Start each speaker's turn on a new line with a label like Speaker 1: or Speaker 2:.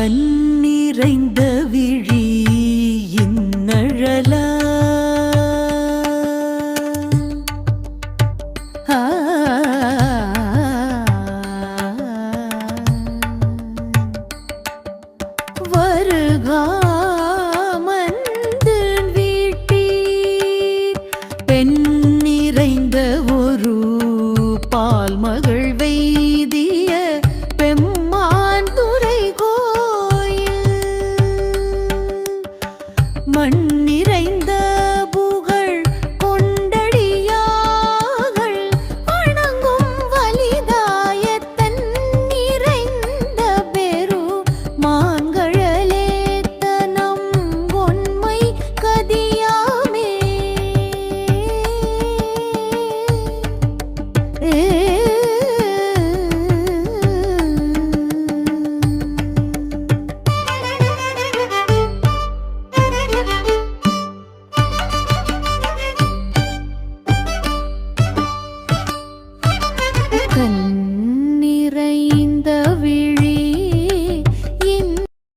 Speaker 1: கண்ணிறைந்த விழி இன்னழலா. ஆ. மண் நிறைந்த